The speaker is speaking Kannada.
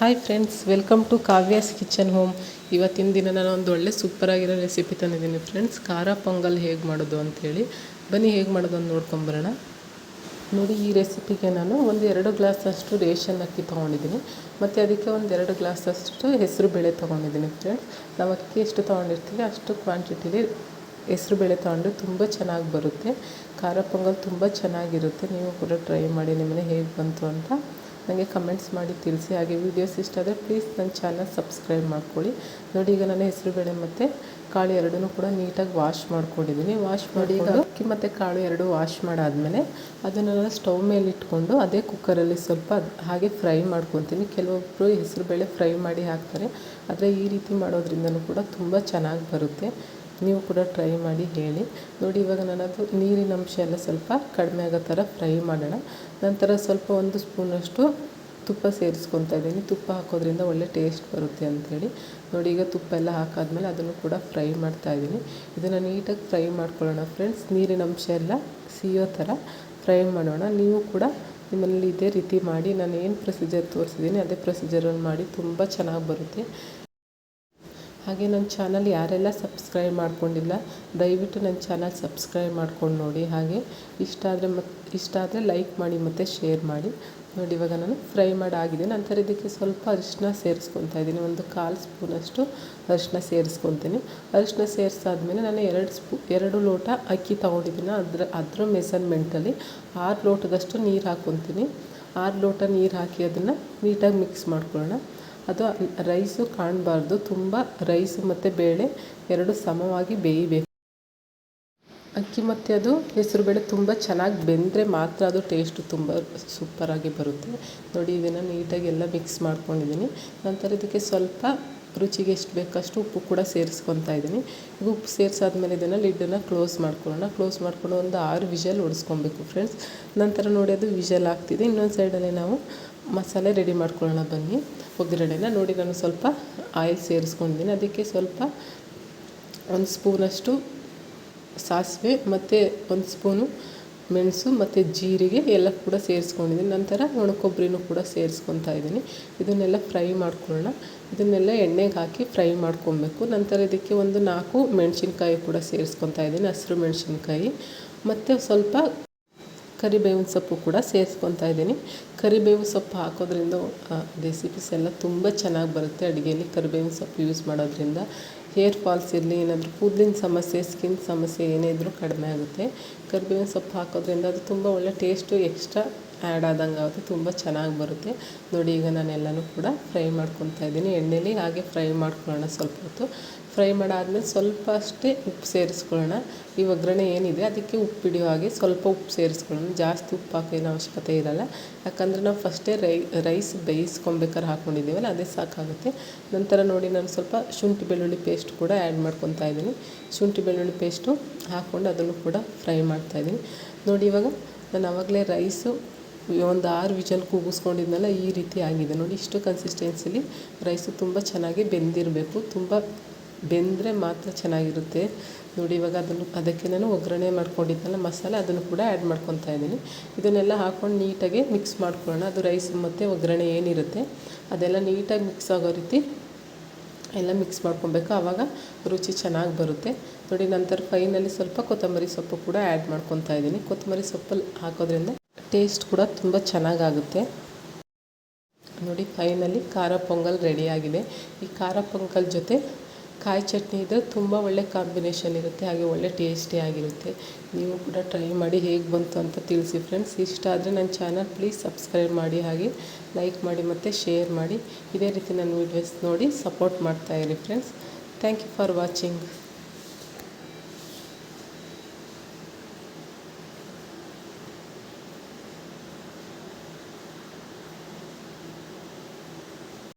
Hi friends welcome to Kavya's kitchen home ಇವತ್ತಿನ ದಿನ ನಾನು ಒಂದು ಒಳ್ಳೆ ಸೂಪರಾಗಿರೋ ರೆಸಿಪಿ ತಂದಿದ್ದೀನಿ ಫ್ರೆಂಡ್ಸ್ ಖಾರ ಪೊಂಗಲ್ ಹೇಗೆ ಮಾಡೋದು ಅಂಥೇಳಿ ಬನ್ನಿ ಹೇಗೆ ಮಾಡೋದು ಅಂತ ನೋಡ್ಕೊಂಬರೋಣ. ನೋಡಿ ಈ ರೆಸಿಪಿಗೆ ನಾನು ಒಂದು ಎರಡು ಗ್ಲಾಸಷ್ಟು ರೇಷನ್ ಅಕ್ಕಿ ತೊಗೊಂಡಿದ್ದೀನಿ. ಮತ್ತು ಅದಕ್ಕೆ ಒಂದು ಎರಡು ಗ್ಲಾಸಷ್ಟು ಹೆಸರು ಬೇಳೆ ತೊಗೊಂಡಿದ್ದೀನಿ ಫ್ರೆಂಡ್ಸ್ ನಾವು ಅಕ್ಕಿ ಎಷ್ಟು ತೊಗೊಂಡಿರ್ತೀವಿ ಅಷ್ಟು ಕ್ವಾಂಟಿಟಿಲಿ ಹೆಸರು ಬೇಳೆ ತೊಗೊಂಡ್ರೆ ತುಂಬ ಚೆನ್ನಾಗಿ ಬರುತ್ತೆ. ಖಾರ ಪೊಂಗಲ್ ತುಂಬ ಚೆನ್ನಾಗಿರುತ್ತೆ. ನೀವು ಕೂಡ ಟ್ರೈ ಮಾಡಿ ನಿಮ್ಮನೆ ಹೇಗೆ ಬಂತು ಅಂತ. ನನಗೆ ಕಮೆಂಟ್ಸ್ ಮಾಡಿ ತಿಳಿಸಿ ಹಾಗೆ ವೀಡಿಯೋಸ್ ಇಷ್ಟ ಆದರೆ ಪ್ಲೀಸ್ ನನ್ನ ಚಾನಲ್ ಸಬ್ಸ್ಕ್ರೈಬ್ ಮಾಡ್ಕೊಳ್ಳಿ. ನೋಡಿ ಈಗ ನಾನು ಹೆಸರುಬೇಳೆ ಮತ್ತು ಕಾಳು ಎರಡೂ ಕೂಡ ನೀಟಾಗಿ ವಾಶ್ ಮಾಡ್ಕೊಂಡಿದ್ದೀನಿ. ವಾಶ್ ಮಾಡಿ ಈಗ ಅಕ್ಕಿ ಮತ್ತು ಕಾಳು ಎರಡು ವಾಶ್ ಮಾಡಾದಮೇಲೆ ಅದನ್ನೆಲ್ಲ ನಾನು ಸ್ಟವ್ ಮೇಲೆ ಇಟ್ಕೊಂಡು ಅದೇ ಕುಕ್ಕರಲ್ಲಿ ಸ್ವಲ್ಪ ಹಾಗೆ ಫ್ರೈ ಮಾಡ್ಕೊತೀನಿ. ಕೆಲವೊಬ್ಬರು ಹೆಸರುಬೇಳೆ ಫ್ರೈ ಮಾಡಿ ಹಾಕ್ತಾರೆ. ಆದರೆ ಈ ರೀತಿ ಮಾಡೋದ್ರಿಂದನೂ ಕೂಡ ತುಂಬ ಚೆನ್ನಾಗಿ ಬರುತ್ತೆ. ನೀವು ಕೂಡ ಟ್ರೈ ಮಾಡಿ ಹೇಳಿ. ನೋಡಿ, ಇವಾಗ ನಾನು ಅದು ನೀರಿನ ಅಂಶ ಎಲ್ಲ ಸ್ವಲ್ಪ ಕಡಿಮೆ ಆಗೋ ಥರ ಫ್ರೈ ಮಾಡೋಣ. ನಂತರ ಸ್ವಲ್ಪ ಒಂದು ಸ್ಪೂನಷ್ಟು ತುಪ್ಪ ಸೇರಿಸ್ಕೊತಾ ಇದ್ದೀನಿ. ತುಪ್ಪ ಹಾಕೋದ್ರಿಂದ ಒಳ್ಳೆ ಟೇಸ್ಟ್ ಬರುತ್ತೆ ಅಂಥೇಳಿ. ನೋಡಿ, ಈಗ ತುಪ್ಪ ಎಲ್ಲ ಹಾಕಾದ್ಮೇಲೆ ಅದನ್ನು ಕೂಡ ಫ್ರೈ ಮಾಡ್ತಾ ಇದ್ದೀನಿ. ಇದನ್ನು ನೀಟಾಗಿ ಫ್ರೈ ಮಾಡ್ಕೊಳ್ಳೋಣ ಫ್ರೆಂಡ್ಸ್ ನೀರಿನ ಅಂಶ ಎಲ್ಲ ಸಿಯೋ ಥರ ಫ್ರೈ ಮಾಡೋಣ. ನೀವು ಕೂಡ ನಿಮ್ಮಲ್ಲಿ ಇದೇ ರೀತಿ ಮಾಡಿ. ನಾನು ಏನು ಪ್ರೊಸೀಜರ್ ತೋರಿಸಿದ್ದೀನಿ, ಅದೇ ಪ್ರೊಸೀಜರನ್ನು ಮಾಡಿ. ತುಂಬ ಚೆನ್ನಾಗಿ ಬರುತ್ತೆ. ಹಾಗೆ ನನ್ನ ಚಾನಲ್ ಯಾರೆಲ್ಲ ಸಬ್ಸ್ಕ್ರೈಬ್ ಮಾಡ್ಕೊಂಡಿಲ್ಲ, ದಯವಿಟ್ಟು ನನ್ನ ಚಾನಲ್ ಸಬ್ಸ್ಕ್ರೈಬ್ ಮಾಡ್ಕೊಂಡು ನೋಡಿ. ಹಾಗೆ ಇಷ್ಟ ಆದರೆ ಮತ್ತು ಇಷ್ಟ ಆದರೆ ಲೈಕ್ ಮಾಡಿ ಮತ್ತು ಶೇರ್ ಮಾಡಿ. ನೋಡಿ, ಇವಾಗ ನಾನು ಫ್ರೈ ಮಾಡಾಗಿದೆ. ನಂತರ ಇದಕ್ಕೆ ಸ್ವಲ್ಪ ಅರಿಶಿನ ಸೇರಿಸ್ಕೊತಾ ಇದ್ದೀನಿ. ಒಂದು ಕಾಲು ಸ್ಪೂನಷ್ಟು ಅರಿಶಿನ ಸೇರಿಸ್ಕೊತೀನಿ ಅರಿಶಿನ ಸೇರಿಸಾದ್ಮೇಲೆ ನಾನು ಎರಡು ಸ್ಪೂ, ಎರಡು ಲೋಟ ಅಕ್ಕಿ ತೊಗೊಂಡಿದ್ದೀನಿ. ಅದ್ರ ಅದ್ರ ಮೆಸರ್ಮೆಂಟಲ್ಲಿ ಆರು ಲೋಟದಷ್ಟು ನೀರು ಹಾಕ್ಕೊತೀನಿ ಆರು ಲೋಟ ನೀರು ಹಾಕಿ ಅದನ್ನು ನೀಟಾಗಿ ಮಿಕ್ಸ್ ಮಾಡ್ಕೊಳ್ಳೋಣ. ಅದು ರೈಸು ಕಾಣಬಾರ್ದು. ತುಂಬ ರೈಸು ಮತ್ತು ಬೇಳೆ ಎರಡು ಸಮವಾಗಿ ಬೇಯಬೇಕು. ಅಕ್ಕಿ ಮತ್ತು ಅದು ಹೆಸರುಬೇಳೆ ತುಂಬ ಚೆನ್ನಾಗಿ ಬೆಂದರೆ ಮಾತ್ರ ಅದು ಟೇಸ್ಟು ತುಂಬ ಸೂಪರಾಗಿ ಬರುತ್ತೆ. ನೋಡಿ, ಇದನ್ನು ನೀಟಾಗಿ ಎಲ್ಲ ಮಿಕ್ಸ್ ಮಾಡ್ಕೊಂಡಿದ್ದೀನಿ. ನಂತರ ಇದಕ್ಕೆ ಸ್ವಲ್ಪ ರುಚಿಗೆ ಎಷ್ಟು ಬೇಕಷ್ಟು ಉಪ್ಪು ಕೂಡ ಸೇರಿಸ್ಕೊತಾ ಇದ್ದೀನಿ. ಈಗ ಉಪ್ಪು ಸೇರಿಸಾದ್ಮೇಲೆ ಇದನ್ನು ಲಿಡ್ಡನ್ನು ಕ್ಲೋಸ್ ಮಾಡ್ಕೊಳ್ಳೋಣ. ಕ್ಲೋಸ್ ಮಾಡ್ಕೊಂಡು ಒಂದು ಆರು ವಿಷಲ್ ಹೊಡಿಸ್ಕೊಬೇಕು ಫ್ರೆಂಡ್ಸ್ ನಂತರ ನೋಡಿ, ಅದು ವಿಷಲ್ ಆಗ್ತಿದೆ. ಇನ್ನೊಂದು ಸೈಡಲ್ಲಿ ನಾವು ಮಸಾಲೆ ರೆಡಿ ಮಾಡ್ಕೊಳ್ಳೋಣ ಬನ್ನಿ. ಒಗ್ಗರಣೆನ ನೋಡಿ ನಾನು ಸ್ವಲ್ಪ ಆಯಿಲ್ ಸೇರಿಸ್ಕೊಂಡಿದ್ದೀನಿ. ಅದಕ್ಕೆ ಸ್ವಲ್ಪ ಒಂದು ಸ್ಪೂನಷ್ಟು ಸಾಸಿವೆ ಮತ್ತು ಒಂದು ಸ್ಪೂನು ಮೆಣಸು ಮತ್ತು ಜೀರಿಗೆ ಎಲ್ಲ ಕೂಡ ಸೇರಿಸ್ಕೊಂಡಿದ್ದೀನಿ. ನಂತರ ಒಣಕೊಬ್ಬರಿನೂ ಕೂಡ ಸೇರಿಸ್ಕೊತಾ ಇದ್ದೀನಿ. ಇದನ್ನೆಲ್ಲ ಫ್ರೈ ಮಾಡ್ಕೊಳ್ಳೋಣ. ಇದನ್ನೆಲ್ಲ ಎಣ್ಣೆಗೆ ಹಾಕಿ ಫ್ರೈ ಮಾಡ್ಕೊಬೇಕು. ನಂತರ ಇದಕ್ಕೆ ಒಂದು ನಾಲ್ಕು ಮೆಣಸಿನ್ಕಾಯಿ ಕೂಡ ಸೇರಿಸ್ಕೊತಾ ಇದ್ದೀನಿ, ಹಸಿರು ಮೆಣಸಿನ್ಕಾಯಿ. ಮತ್ತು ಸ್ವಲ್ಪ ಕರಿಬೇವಿನ ಸೊಪ್ಪು ಕೂಡ ಸೇರಿಸ್ಕೊತಾ ಇದ್ದೀನಿ. ಕರಿಬೇವು ಸೊಪ್ಪು ಹಾಕೋದ್ರಿಂದ ರೆಸಿಪೀಸ್ ಎಲ್ಲ ತುಂಬ ಚೆನ್ನಾಗಿ ಬರುತ್ತೆ. ಅಡುಗೆಯಲ್ಲಿ ಕರಿಬೇವಿನ ಸೊಪ್ಪು ಯೂಸ್ ಮಾಡೋದ್ರಿಂದ ಹೇರ್ ಫಾಲ್ಸ್ ಇರಲಿ, ಏನಾದರೂ ಕೂದಲಿನ ಸಮಸ್ಯೆ ಸ್ಕಿನ್ ಸಮಸ್ಯೆ ಏನೇ ಇದ್ದರೂ ಕಡಿಮೆ ಆಗುತ್ತೆ. ಕರಿಬೇವಿನ ಸೊಪ್ಪು ಹಾಕೋದ್ರಿಂದ ಅದು ತುಂಬ ಒಳ್ಳೆ ಟೇಸ್ಟು ಎಕ್ಸ್ಟ್ರಾ ಆ್ಯಡ್ ಆದಂಗೆ ಆಗುತ್ತೆ, ತುಂಬ ಚೆನ್ನಾಗಿ ಬರುತ್ತೆ. ನೋಡಿ, ಈಗ ನಾನು ಎಲ್ಲನೂ ಕೂಡ ಫ್ರೈ ಮಾಡ್ಕೊತಾ ಇದ್ದೀನಿ. ಎಣ್ಣೆಲಿ ಹಾಗೆ ಫ್ರೈ ಮಾಡ್ಕೊಳ್ಳೋಣ ಸ್ವಲ್ಪ ಹೊತ್ತು. ಫ್ರೈ ಮಾಡಾದಮೇಲೆ ಸ್ವಲ್ಪ ಅಷ್ಟೇ ಉಪ್ಪು ಸೇರಿಸ್ಕೊಳ್ಳೋಣ. ಈ ಒಗ್ಗರಣೆ ಏನಿದೆ ಅದಕ್ಕೆ ಉಪ್ಪು ಹಿಡಿಯೋ ಹಾಗೆ ಸ್ವಲ್ಪ ಉಪ್ಪು ಸೇರಿಸ್ಕೊಳ್ಳೋಣ. ಜಾಸ್ತಿ ಉಪ್ಪು ಹಾಕೋ ಅವಶ್ಯಕತೆ ಇರೋಲ್ಲ. ಯಾಕಂದರೆ ನಾವು ಫಸ್ಟೇ ರೈ ರೈಸ್ ಬೇಯಿಸ್ಕೊಬೇಕಾದ್ರೆ ಹಾಕ್ಕೊಂಡಿದ್ದೀವಲ್ಲ ಅದೇ ಸಾಕಾಗುತ್ತೆ. ನಂತರ ನೋಡಿ ನಾನು ಸ್ವಲ್ಪ ಶುಂಠಿ ಬೆಳ್ಳುಳ್ಳಿ ಪೇಸ್ಟ್ ಕೂಡ ಆ್ಯಡ್ ಮಾಡ್ಕೊತಾ ಇದ್ದೀನಿ. ಶುಂಠಿ ಬೆಳ್ಳುಳ್ಳಿ ಪೇಸ್ಟು ಹಾಕ್ಕೊಂಡು ಅದನ್ನು ಕೂಡ ಫ್ರೈ ಮಾಡ್ತಾಯಿದ್ದೀನಿ ನೋಡಿ ಇವಾಗ ನಾನು ಆವಾಗಲೇ ರೈಸು ಒಂದು ಆರು ವಿಜಲ್ ಕೂಗಿಸ್ಕೊಂಡಿದ್ನಲ್ಲ, ಈ ರೀತಿ ಆಗಿದೆ. ನೋಡಿ ಇಷ್ಟು ಕನ್ಸಿಸ್ಟೆನ್ಸಿಲಿ ರೈಸು ತುಂಬ ಚೆನ್ನಾಗಿ ಬೆಂದಿರಬೇಕು. ತುಂಬ ಬೆಂದರೆ ಮಾತ್ರ ಚೆನ್ನಾಗಿರುತ್ತೆ. ನೋಡಿ, ಇವಾಗ ಅದನ್ನು, ಅದಕ್ಕೆ ನಾನು ಒಗ್ಗರಣೆ ಮಾಡ್ಕೊಂಡಿದ್ನಲ್ಲ ಮಸಾಲೆ, ಅದನ್ನು ಕೂಡ ಆ್ಯಡ್ ಮಾಡ್ಕೊತಾ ಇದ್ದೀನಿ. ಇದನ್ನೆಲ್ಲ ಹಾಕ್ಕೊಂಡು ನೀಟಾಗಿ ಮಿಕ್ಸ್ ಮಾಡ್ಕೊಳ್ಳೋಣ. ಅದು ರೈಸ್ ಮತ್ತು ಒಗ್ಗರಣೆ ಏನಿರುತ್ತೆ, ಅದೆಲ್ಲ ನೀಟಾಗಿ ಮಿಕ್ಸ್ ಆಗೋ ರೀತಿ ಎಲ್ಲ ಮಿಕ್ಸ್ ಮಾಡ್ಕೊಬೇಕು ಆವಾಗ ರುಚಿ ಚೆನ್ನಾಗಿ ಬರುತ್ತೆ. ನೋಡಿ, ನಂತರ ಫೈನಲ್ಲಿ ಸ್ವಲ್ಪ ಕೊತ್ತಂಬರಿ ಸೊಪ್ಪು ಕೂಡ ಆ್ಯಡ್ ಮಾಡ್ಕೊತಾ ಇದ್ದೀನಿ. ಕೊತ್ತಂಬರಿ ಸೊಪ್ಪಲ್ಲಿ ಹಾಕೋದ್ರಿಂದ ಟೇಸ್ಟ್ ಕೂಡ ತುಂಬ ಚೆನ್ನಾಗಾಗುತ್ತೆ. ನೋಡಿ ಫೈನಲಿ ಖಾರ ಪೊಂಗಲ್ ರೆಡಿಯಾಗಿದೆ ಈ ಖಾರ ಪೊಂಗಲ್ ಜೊತೆ ಕಾಯಿ ಚಟ್ನಿ ಇದ್ದರೆ ತುಂಬ ಒಳ್ಳೆ ಕಾಂಬಿನೇಷನ್ ಇರುತ್ತೆ, ಹಾಗೆ ಒಳ್ಳೆ ಟೇಸ್ಟಿಯಾಗಿರುತ್ತೆ ನೀವು ಕೂಡ ಟ್ರೈ ಮಾಡಿ ಹೇಗೆ ಬಂತು ಅಂತ ತಿಳಿಸಿ ಫ್ರೆಂಡ್ಸ್ ಇಷ್ಟ ಆದರೆ ನನ್ನ ಚಾನಲ್ ಪ್ಲೀಸ್ ಸಬ್ಸ್ಕ್ರೈಬ್ ಮಾಡಿ, ಹಾಗೆ ಲೈಕ್ ಮಾಡಿ ಮತ್ತು ಶೇರ್ ಮಾಡಿ. ಇದೇ ರೀತಿ ನನ್ನ ವೀಡಿಯೋಸ್ ನೋಡಿ support ಮಾಡ್ತಾಯಿರಿ friends thank you for watching